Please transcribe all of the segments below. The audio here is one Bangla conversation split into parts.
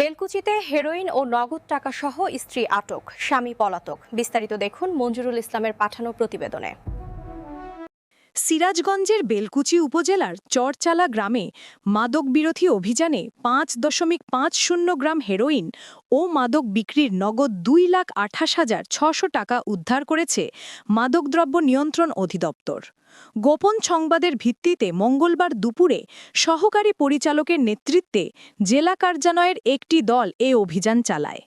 বেলকুচিতে হেরোইন ও নগদ টাকা সহ স্ত্রী আটক, স্বামী পলাতক। বিস্তারিত দেখুন মঞ্জুরুল ইসলামের পাঠানো প্রতিবেদনে। সিরাজগঞ্জের বেলকুচি উপজেলার চরচালা গ্রামে মাদক বিরোধী অভিযানে পাঁচ দশমিক পাঁচ শূন্য গ্রাম হেরোইন ও মাদক বিক্রির নগদ দুই লাখ আঠাশ হাজার ছশো টাকা উদ্ধার করেছে মাদকদ্রব্য নিয়ন্ত্রণ অধিদপ্তর। গোপন সংবাদের ভিত্তিতে মঙ্গলবার দুপুরে সহকারী পরিচালকের নেতৃত্বে জেলা কার্যালয়ের একটি দল এ অভিযান চালায়।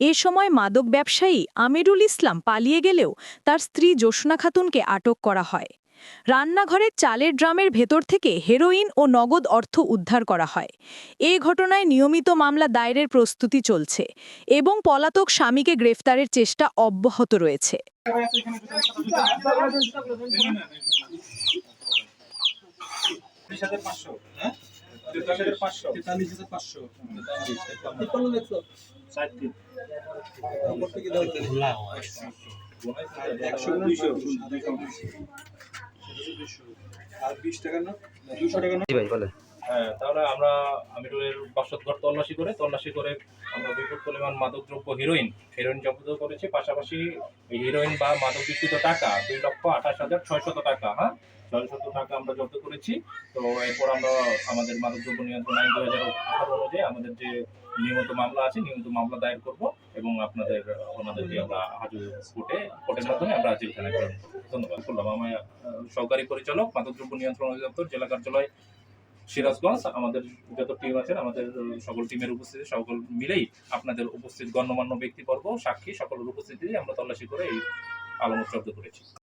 এ সময় মাদক ব্যবসায়ী আমিরুল ইসলাম পালিয়ে গেলেও তার স্ত্রী জোসনা খাতুনকে আটক করা হয়। রান্নাঘরের চালের ড্রামের ভেতর থেকে হেরোইন ও নগদ অর্থ উদ্ধার করা হয়। এ ঘটনায় নিয়মিত মামলা দায়েরের প্রস্তুতি চলছে এবং পলাতক স্বামীকে গ্রেফতারের চেষ্টা অব্যাহত রয়েছে। একশো দুইশো হ্যাঁ তাহলে আমরা আমিরুলের বাসতঘর তল্লাশি করে তল্লাশি করে আমরা বিপুল পরিমাণ মাদকদ্রব্য হিরোইন হিরোইন জব্দ করেছি। পাশাপাশি হিরোইন বা মাদক টাকা দুই লক্ষ আঠাশ হাজার ছয়শত টাকা হ্যাঁ? ছয়শত টাকা আমরা জব্দ করেছি। তো এরপর আমরা আমাদের মাদকদ্রব্য নিয়ন্ত্রণ আইন দু হাজার আঠারো অনুযায়ী আমাদের যে নিয়মিত মামলা আছে নিয়মিত মামলা দায়ের করব। এবং আপনাদের ওনাদেরকে আমরা হাজু কোর্টে কোর্টের মাধ্যমে আমরা জেলখানায় করব ধন্যবাদ করলাম। আমার সহকারী পরিচালক, মাদকদ্রব্য নিয়ন্ত্রণ অধিদপ্তর, জেলা কার্যালয়, সিরাজগঞ্জ। আমাদের যত টিম আছেন আমাদের সকল টিমের উপস্থিতি, সকল মিলেই আপনাদের উপস্থিত গণ্যমান্য ব্যক্তিবর্গ, সাক্ষী, সকলের উপস্থিতি আমরা তল্লাশি করে এই আলামত জব্দ করেছি।